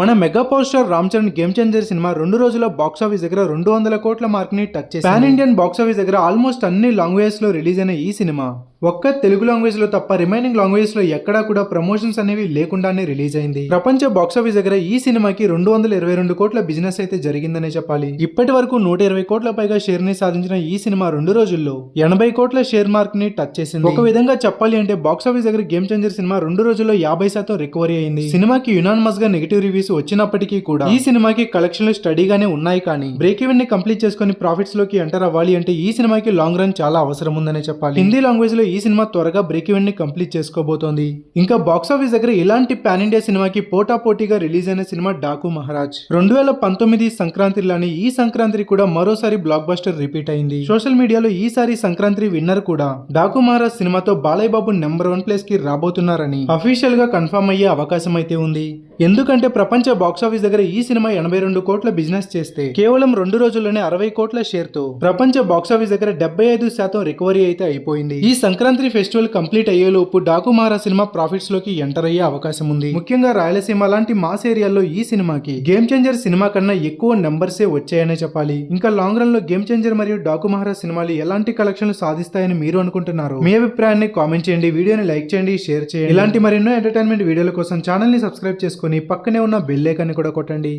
మన mega power star Ram Charan Game Changer cinema రెండు రోజుల బాక్స్ ఆఫీస్ దగ్గర రెండు వందల కోట్ల మార్క్ని టచ్ చేసి పాన్ ఇండియన్ బాక్స్ ఆఫీస్ దగ్గర ఆల్మోస్ట్ అన్ని లాంగ్వేజెస్లో రిలీజ్ అయిన ఈ సినిమా. ఒక్క తెలుగు లాంగ్వేజ్లో తప్ప రిమైనింగ్ లాంగ్వేజెస్లో ఎక్కడా కూడా ప్రమోషన్స్ అనేవి లేకుండానే రిలీజ్ అయింది. ప్రపంచ బాక్స్ ఆఫీస్ దగ్గర ఈ సినిమాకి రెండు వందల ఇరవై రెండు కోట్ల బిజినెస్ అయితే జరిగిందనే చెప్పాలి. ఇప్పటి వరకు నూట ఇరవై కోట్ల పైగా షేర్ని సాధించిన ఈ సినిమా రెండు రోజుల్లో ఎనభై కోట్ల షేర్ మార్క్ని టచ్ చేసింది. ఒక విధంగా చెప్పాలి అంటే బాక్స్ ఆఫీస్ దగ్గర గేమ్ చేంజర్ సినిమా రెండు రోజుల్లో యాభై శాతం రికవరీ అయింది. సినిమాకి యునానిమస్గా నెగిటివ్ రివ్యూస్ వచ్చినప్పటికీ కూడా ఈ సినిమాకి కలెక్షన్లు స్టడీగానే ఉన్నాయి కానీ బ్రేక్ ఈవెన్ని కంప్లీట్ చేసుకుని ప్రాఫిట్స్లోకి ఎంటర్ అవ్వాలి అంటే ఈ సినిమాకి లాంగ్ రన్ చాలా అవసరం ఉందనే చెప్పాలి. హిందీ లాంగ్వేజ్లో ఈ సినిమా త్వరగా బ్రేక్ ఈవెన్ని కంప్లీట్ చేసుకోబోతోంది. ఇంకా బాక్స్ ఆఫీస్ దగ్గర ఇలాంటి పాన్ ఇండియా సినిమాకి పోటా పోటీగా రిలీజ్ అయిన సినిమా డాకు మహారాజ్. రెండు వేల పంతొమ్మిది సంక్రాంతిలానే ఈ సంక్రాంతి కూడా మరోసారి బ్లాక్ బస్టర్ రిపీట్ అయింది సోషల్ మీడియాలో ఈసారి సంక్రాంతి విన్నర్ కూడా డాకు మహారాజ్ సినిమాతో బాలయ్య బాబు నెంబర్ వన్ ప్లేస్కి రాబోతున్నారని అఫీషియల్గా కన్ఫర్మ్ అయ్యే అవకాశం అయితే ఉంది. ఎందుకంటే ప్రపంచ బాక్స్ ఆఫీస్ దగ్గర ఈ సినిమా ఎనభై రెండు కోట్ల బిజినెస్ చేస్తే కేవలం రెండు రోజుల్లోనే అరవై కోట్ల షేర్తో ప్రపంచ బాక్స్ ఆఫీస్ దగ్గర డెబ్బై ఐదు శాతం రికవరీ అయితే అయిపోయింది. ఈ సంక్రాంతి ఫెస్టివల్ కంప్లీట్ అయ్యేలోపు డాకుమారా సినిమా ప్రాఫిట్స్లోకి ఎంటర్ అయ్యే అవకాశం ఉంది. ముఖ్యంగా రాయలసీమ లాంటి మాస్ ఏరియాలో ఈ సినిమాకి గేమ్ చేంజర్ సినిమా కన్నా ఎక్కువ నెంబర్సే వచ్చాయనే చెప్పాలి. ఇంకా లాంగ్ రన్లో గేమ్ చేంజర్ మరియు డాకు మహారా సినిమాలు ఎలాంటి కలెక్షన్లు సాధిస్తాయని మీరు అనుకుంటున్నారు? మీ అభిప్రాయాన్ని కామెంట్ చేయండి. వీడియోని లైక్ చేయండి షేర్ చేయండి. ఇలాంటి మరెన్నో ఎంటర్టైన్మెంట్ వీడియోల కోసం ఛానల్ని సబ్స్క్రైబ్ చేసుకుని పక్కనే ఉన్న బెల్ ఐకాన్ని కూడా కొట్టండి.